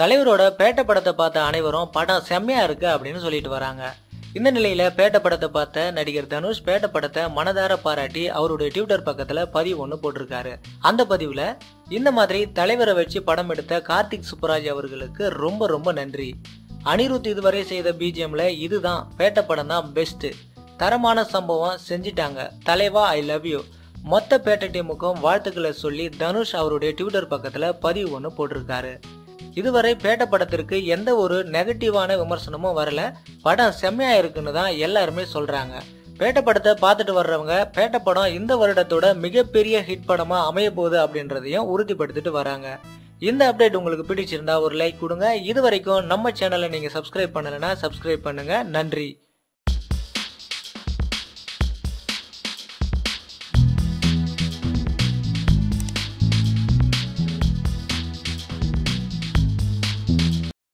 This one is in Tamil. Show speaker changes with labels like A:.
A: தலைவரோட பேட்ட படத்தை பார்த்த அனைவரும் படம் செம்மையா இருக்கு அப்படின்னு சொல்லிட்டு வராங்க. இந்த நிலையில பேட்ட படத்தை பார்த்த நடிகர் தனுஷ் பேட்ட படத்தை மனதார பாராட்டி அவருடைய ட்விட்டர் பக்கத்துல பதிவு ஒன்று போட்டிருக்காரு. அந்த பதிவுல இந்த மாதிரி தலைவரை வச்சு படம் எடுத்த கார்த்திக் சுப்பராஜ் அவர்களுக்கு ரொம்ப ரொம்ப நன்றி. அனிருத் இதுவரை செய்த பிஜிஎம்ல இதுதான் பேட்ட படம் தான் பெஸ்ட் தரமான சம்பவம் செஞ்சிட்டாங்க. தலைவா ஐ லவ் யூ மொத்த பேட்ட டீமுக்கும் வாழ்த்துக்களை சொல்லி தனுஷ் அவருடைய ட்விட்டர் பக்கத்துல பதிவு ஒன்று போட்டிருக்காரு. இதுவரை பேட்ட படத்திற்கு எந்த ஒரு நெகட்டிவான விமர்சனமும் வரல. படம் செம்மையா இருக்குன்னு தான் எல்லாருமே சொல்றாங்க. பேட்ட படத்தை பார்த்துட்டு வர்றவங்க பேட்ட படம் இந்த வருடத்தோட மிகப்பெரிய ஹிட் படமா அமைய போகுது அப்படின்றதையும் உறுதிப்படுத்திட்டு வராங்க. இந்த அப்டேட் உங்களுக்கு பிடிச்சிருந்தா ஒரு லைக் கொடுங்க. இது வரைக்கும் நம்ம சேனலை நீங்க சப்ஸ்கிரைப் பண்ணலைன்னா சப்ஸ்கிரைப் பண்ணுங்க. நன்றி.